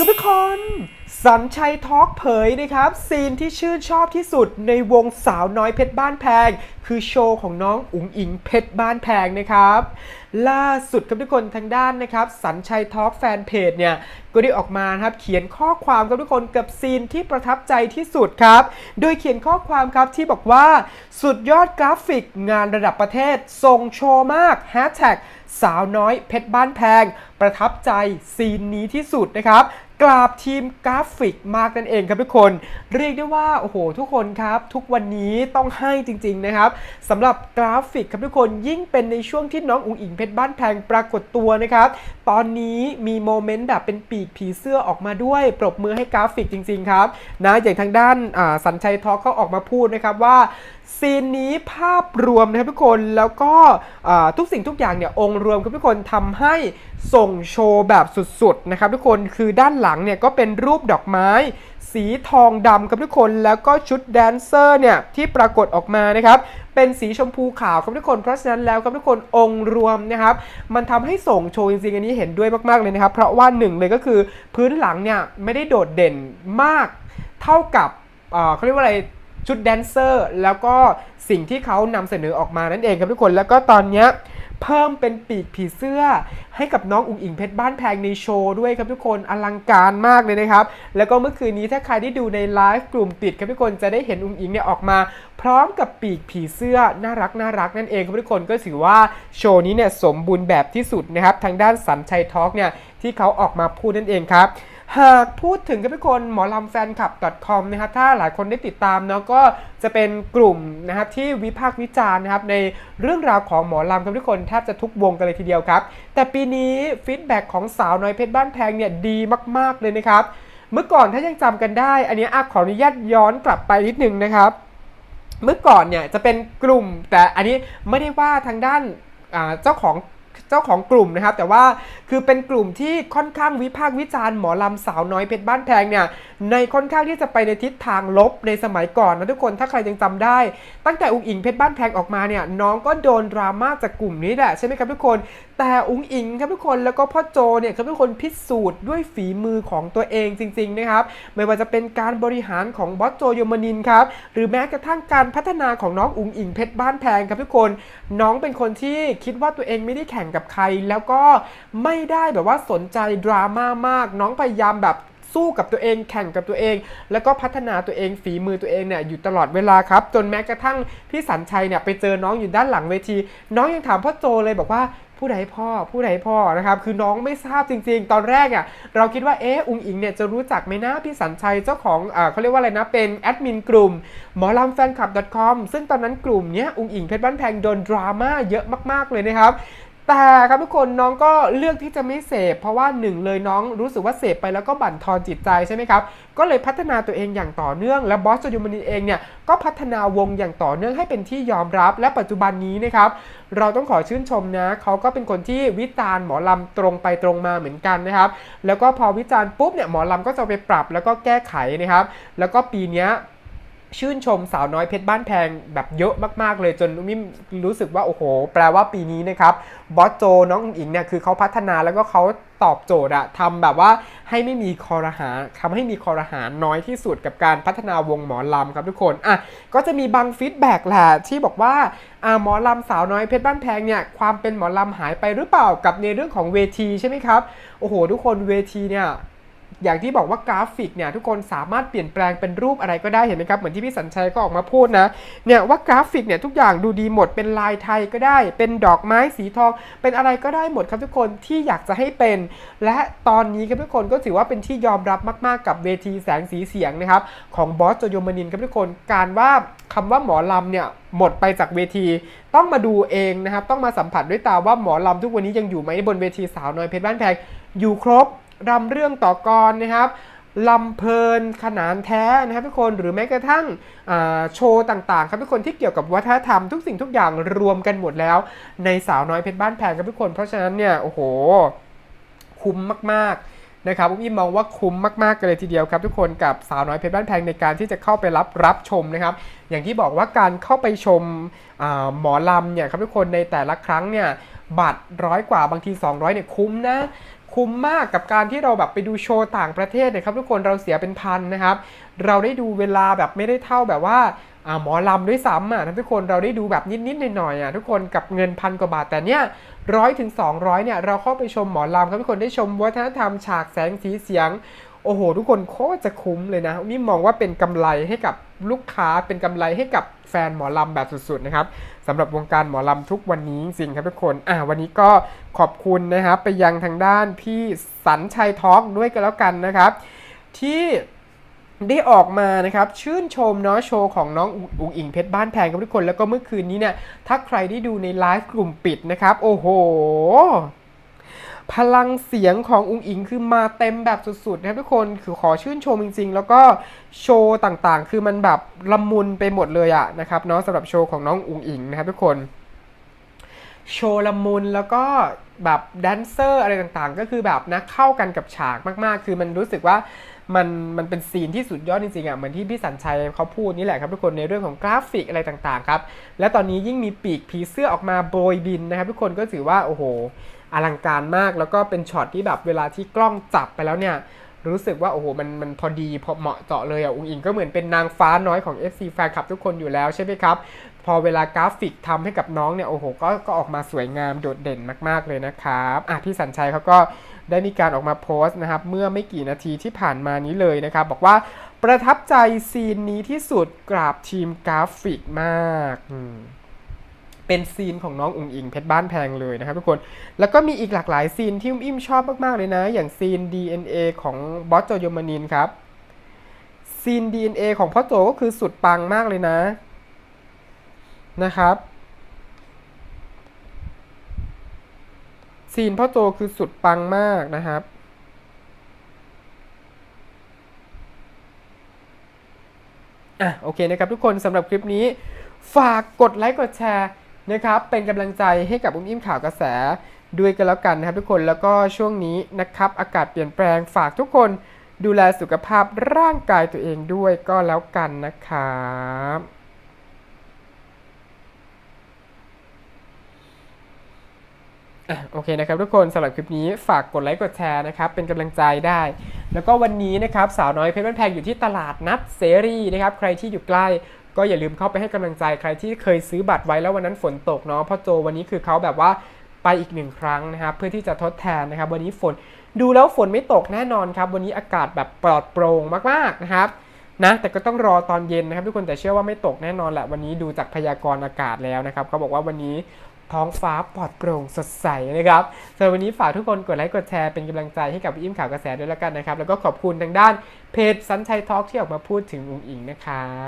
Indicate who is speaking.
Speaker 1: ครับทุกคน สันชัยทอล์กเผยนะครับ ซีนที่ชื่นชอบที่สุดในวงสาวน้อยเพชรบ้านแพง คือโชว์ของน้องอุ๋งอิงเพชรบ้านแพงนะครับ ล่าสุดครับทุกคนทางด้านนะครับ สันชัยทอล์กแฟนเพจเนี่ย ก็ได้ออกมาครับเขียนข้อความครับทุกคนกับซีนที่ประทับใจที่สุดครับ โดยเขียนข้อความครับที่บอกว่า สุดยอดกราฟิกงานระดับประเทศทรงโชว์มากแฮชแท็กสาวน้อยเพชรบ้านแพง ประทับใจซีนนี้ที่สุดนะครับ กราบทีมกราฟิกมากนั่นเองครับทุกคน เรียกได้ว่าโอ้โหทุกคนครับ ทุกวันนี้ต้องให้จริงๆนะครับสำหรับกราฟิกครับทุกคนยิ่งเป็นในช่วงที่น้องอุ๋งอิงเพชรบ้านแพงปรากฏตัวนะครับ ตอนนี้มีโมเมนต์แบบเป็นปีกผีเสื้อออกมาด้วย ปรบมือให้กราฟิกจริง ๆ ครับนะอย่างทางด้านสัญชัยทอกเขาออกมาพูดนะครับว่า ซีนนี้ภาพรวมนะครับทุกคนแล้วก็ทุกสิ่งทุกอย่างเนี่ยองค์รวมครับทุกคนทำให้ส่งโชว์แบบสุดๆนะครับทุกคนคือด้านหลังเนี่ยก็เป็นรูปดอกไม้ สีทองดำครับทุกคนแล้วก็ชุดแดนเซอร์เนี่ยที่ปรากฏออกมานะครับเป็นสีชมพูขาวครับทุกคนเพราะฉะนั้นแล้วครับทุกคนองค์รวมนะครับมันทำให้ส่งโชว์จริงๆอันนี้เห็นด้วยมากๆเลยนะครับเพราะว่าหนึ่งเลยก็คือพื้นหลังเนี่ยไม่ได้โดดเด่นมากเท่ากับเขาเรียกว่าอะไร ชุดแดนเซอร์ แล้วก็สิ่งที่เขานำเสนอออกมานั่นเองครับทุกคนแล้วก็ตอนเนี้ยเพิ่มเป็นปีกผีเสื้อ ให้กับน้องอุ๋งอิงเพชรบ้านแพงในโชว์ด้วยครับทุกคนอลังการมากเลยนะครับ แล้วก็เมื่อคืนนี้ถ้าใครได้ดูในไลฟ์กลุ่มปิดครับทุกคนจะได้เห็นอุ๋งอิงเนี่ยออกมา พร้อมกับปีกผีเสื้อน่ารักน่ารักนั่นเองครับทุกคนก็ถือว่าโชว์นี้เนี่ยสมบูรณ์แบบที่สุดนะครับทางด้านสันชัยทอล์กเนี่ยที่เขาออกมาพูดนั่นเองครับ หากพูดถึงกับทุกคนหมอลำแฟนคลับ .com นะครับถ้าหลายคนได้ติดตามเนาะก็จะเป็นกลุ่มนะครับที่วิพากษ์วิจารณ์นะครับในเรื่องราวของหมอลำกับทุกคนแทบจะทุกวงกันเลยทีเดียวครับ แต่ปีนี้ฟีดแบ็กของสาวน้อยเพชรบ้านแพงเนี่ยดีมาก ๆเลยนะครับ เมื่อก่อนถ้ายังจำกันได้ อันนี้อาขออนุญาตย้อนกลับไปนิดนึงนะครับ เมื่อก่อนเนี่ยจะเป็นกลุ่มแต่อันนี้ไม่ได้ว่าทางด้านเจ้าของ เจ้าของกลุ่มนะครับ แต่ว่าคือเป็นกลุ่มที่ค่อนข้างวิพากษ์วิจารณ์หมอลำสาวน้อยเพชรบ้านแพงเนี่ยในค่อนข้างที่จะไปในทิศทางลบในสมัยก่อนนะทุกคนถ้าใครยังจำได้ ตั้งแต่อุ้งอิงเพชรบ้านแพงออกมาเนี่ยน้องก็โดนดราม่าจากกลุ่มนี้แหละใช่ไหมครับทุกคน แต่อุ้งอิงครับทุกคนแล้วก็พ่อโจเนี่ยครับทุกคนพิสูจน์ด้วยฝีมือของตัวเองจริงๆนะครับไม่ว่าจะเป็นการบริหารของบอสโจโยมานินครับหรือแม้กระทั่งการพัฒนาของน้องอุ๋งอิงเพชรบ้านแพงครับทุกคน น้องเป็นคนที่คิดว่าตัวเองไม่ได้แข่งกับใคร แล้วก็ไม่ได้แบบว่าสนใจดราม่ามาก น้องพยายามแบบสู้กับตัวเองแข่งกับตัวเอง แล้วก็พัฒนาตัวเองฝีมือตัวเองเนี่ยอยู่ตลอดเวลาครับ จนแม้กระทั่งพี่สันชัยเนี่ยไปเจอน้องอยู่ด้านหลังเวที น้องยังถามพ่อโจเลยบอกว่า ผู้ใดพ่อผู้ใดพ่อนะครับคือน้องไม่ทราบจริง ๆ ตอนแรกอะเราคิดว่าเอ๊ะอุงอิงเนี่ยจะรู้จักไหมนะพี่สันชัยเจ้าของอ่าเขาเรียกว่าอะไรนะเป็นแอดมินกลุ่มหมอลำแฟนคลับ .com ซึ่งตอนนั้นกลุ่มเนี้ยอุงอิงเพชรบ้านแพงโดนดราม่าเยอะมากๆเลยนะครับ แต่ครับทุกคนน้องก็เลือกที่จะไม่เสพเพราะว่าหนึ่งเลยน้องรู้สึกว่าเสพไปแล้วก็บั่นทอนจิตใจใช่ไหมครับก็เลยพัฒนาตัวเองอย่างต่อเนื่อง และบอสจยูมานีเองเนี่ยก็พัฒนาวงอย่างต่อเนื่องให้เป็นที่ยอมรับ และปัจจุบันนี้นะครับเราต้องขอชื่นชมนะเขาก็เป็นคนที่วิจารณ์หมอลำตรงไปตรงมาเหมือนกันนะครับแล้วก็พอวิจารณ์ปุ๊บเนี่ยหมอลำก็จะไปปรับแล้วก็แก้ไขนะครับแล้วก็ปีนี้ ชื่นชมสาวน้อยเพชรบ้านแพงแบบเยอะมากๆ เลยจนมิมรู้สึกว่าโอ้โห แปลว่าปีนี้นะครับบอสโจน้องอิงเนี่ยคือเขาพัฒนาแล้วก็เขาตอบโจทย์อะทำแบบว่าให้ไม่มีคอรหาทำให้มีคอรหาน้อยที่สุดกับการพัฒนาวงหมอลำครับทุกคนอะก็จะมีบางฟีดแบ็กแหละที่บอกว่าอ่าหมอลำสาวน้อยเพชรบ้านแพงเนี่ยความเป็นหมอลำหายไปหรือเปล่ากับในเรื่องของเวทีใช่ไหมครับโอ้โห ทุกคนเวทีเนี่ย อย่างที่บอกว่ากราฟิกเนี่ยทุกคนสามารถเปลี่ยนแปลงเป็นรูปอะไรก็ได้เห็นไหมครับเหมือนที่พี่สัญชัยก็ออกมาพูดนะเนี่ยว่ากราฟิกเนี่ยทุกอย่างดูดีหมดเป็นลายไทยก็ได้ เป็นดอกไม้สีทอง เป็นอะไรก็ได้หมดครับทุกคนที่อยากจะให้เป็น และตอนนี้ครับทุกคนก็ถือว่าเป็นที่ยอมรับมาก ๆ กับเวทีแสงสีเสียงนะครับของบอสโจโยมานินครับทุกคนการว่าคำว่าหมอลำเนี่ยหมดไปจากเวที ต้องมาดูเองนะครับ ต้องมาสัมผัสด้วยตาว่าหมอลำทุกวันนี้ยังอยู่ไหมบนเวทีสาวน้อยเพชรบ้านแพงอยู่ครบ รำเรื่องต่อกรนะครับลำเพลินขนานแท้นะครับทุกคนหรือแม้กระทั่งโชว์ต่างๆ ครับทุกคนที่เกี่ยวกับวัฒนธรรมทุกสิ่งทุกอย่างรวมกันหมดแล้ว ในสาวน้อยเพชรบ้านแพงครับทุกคน เพราะฉะนั้นเนี่ยโอ้โห คุ้มมากๆนะครับผมมองว่าคุ้มมากๆกันเลยทีเดียวครับ ทุกคนกับสาวน้อยเพชรบ้านแพงในการที่จะเข้าไปรับรับชมนะครับ อย่างที่บอกว่าการเข้าไปชมหมอลำเนี่ยครับทุกคนในแต่ละครั้งเนี่ยบัตรร้อยกว่าบางที 200เนี่ยคุ้มนะ คุ้มมากกับการที่เราแบบไปดูโชว์ต่างประเทศนะครับทุกคนเราเสียเป็นพันนะครับ เราได้ดูเวลาแบบไม่ได้เท่าแบบว่าหมอลำด้วยซ้ำอะทุกคนเราได้ดูแบบนิดๆหน่อยๆอะทุกคนกับเงินพันกว่าบาทแต่เนี้ยร้อยถึงสองร้อยเนี่ยเราเข้าไปชมหมอลำครับทุกคนได้ชมวัฒนธรรมฉากแสงสีเสียง โอ้โห ทุกคนโคตรจะคุ้มเลยนะนี่มองว่าเป็นกำไรให้กับลูกค้าเป็นกำไรให้กับแฟนหมอลำแบบสุดๆนะครับสำหรับวงการหมอลำทุกวันนี้จริงครับทุกคนอะวันนี้ก็ขอบคุณนะครับไปยังทางด้านพี่สันชัยทอล์กด้วยกันแล้วกันนะครับ ที่ได้ออกมานะครับชื่นชมเนาะโชว์ของน้องอุอุ๋งอิงเพชรบ้านแพงกับทุกคนแล้วก็เมื่อคืนนี้เนี่ยถ้าใครได้ดูในไลฟ์กลุ่มปิดนะครับ โอ้โห พลังเสียงของอุงอิงคือมาเต็มแบบสุดๆนะครับทุกคนคือขอชื่นชมจริง ๆ แล้วก็โชว์ต่างๆ คือมันแบบละมุนไปหมดเลยอะนะครับเนาะสำหรับโชว์ของน้องอุงอิงนะครับทุกคนโชว์ละมุนแล้วก็แบบแดนเซอร์อะไรต่างๆ ก็คือแบบนะเข้ากันกับฉากมากๆ คือมันรู้สึกว่ามันมันเป็นซีนที่สุดยอดจริงๆอะเหมือนที่พี่สัญชัยเขาพูดนี่แหละครับทุกคนในเรื่องของกราฟิกอะไรต่างๆครับและตอนนี้ยิ่งมีปีกผีเสื้อออกมาโบยบินนะครับทุกคนก็ถือว่าโอ้โห อลังการมากแล้วก็เป็นช็อตที่แบบเวลาที่กล้องจับไปแล้วเนี่ย รู้สึกว่าโอ้โหมันมันพอดีพอเหมาะเจาะเลยอะอุงอิงก็เหมือนเป็นนางฟ้าน้อยของ FC แฟนคลับทุกคนอยู่แล้วใช่ไหมครับ พอเวลากราฟิกทำให้กับน้องเนี่ยโอ้โหก็ก็ออกมาสวยงามโดดเด่นมากๆเลยนะครับอะพี่สัญชัยเขาก็ได้มีการออกมาโพสต์นะครับเมื่อไม่กี่นาทีที่ผ่านมานี้เลยนะครับ บอกว่าประทับใจซีนนี้ที่สุดกราบทีมกราฟิกมากอืม เป็นซีนของน้องอุ๋งอิงเพชรบ้านแพงเลยนะครับทุกคน แล้วก็มีอีกหลากหลายซีนที่อุ้มอิ่มชอบมาก ๆ เลยนะ อย่างซีน DNA ของบอสโจยมานินครับ ซีน DNA ของพ่อโจก็คือสุดปังมากเลยนะ นะครับ ซีนพ่อโจคือสุดปังมากนะครับอะโอเคนะครับทุกคนสำหรับคลิปนี้ ฝากกดไลค์กดแชร์ นะครับเป็นกำลังใจให้กับอุ้มอิ่มข่าวกระแสด้วยกันแล้วกันนะครับทุกคนแล้วก็ช่วงนี้นะครับอากาศเปลี่ยนแปลงฝากทุกคนดูแลสุขภาพร่างกายตัวเองด้วยก็แล้วกันนะครับอโอเคนะครับทุกคนสำหรับคลิปนี้ฝากกดไลค์กดแชร์นะครับเป็นกำลังใจได้ แล้วก็วันนี้นะครับสาวน้อยเพชรบ้านแพงอยู่ที่ตลาดนัดเสรีนะครับใครที่อยู่ใกล้ ก็อย่าลืมเข้าไปให้กำลังใจใครที่เคยซื้อบัตรไว้แล้ววันนั้นฝนตกเนาะพ่อโจวันนี้คือเขาแบบว่าไปอีกหนึ่งครั้งนะครับเพื่อที่จะทดแทนนะครับ วันนี้ฝนดูแล้วฝนไม่ตกแน่นอนครับ วันนี้อากาศแบบปลอดโปร่งมากๆนะครับนะแต่ก็ต้องรอตอนเย็นนะครับ ทุกคนแต่เชื่อว่าไม่ตกแน่นอนแหละวันนี้ดูจากพยากรณ์อากาศแล้วนะครับเขาบอกว่าวันนี้ท้องฟ้าปลอดโปร่งสดใสนะครับสำหรับวันนี้ฝากทุกคนกดไลค์กดแชร์เป็นกำลังใจให้กับอิ่มข่าวกระแสด้วยแล้วกันนะครับ แล้วก็ขอบคุณทางด้านเพจสันชัยทอล์กที่ออกมาพูดถึงอุ๋งอิงนะครับ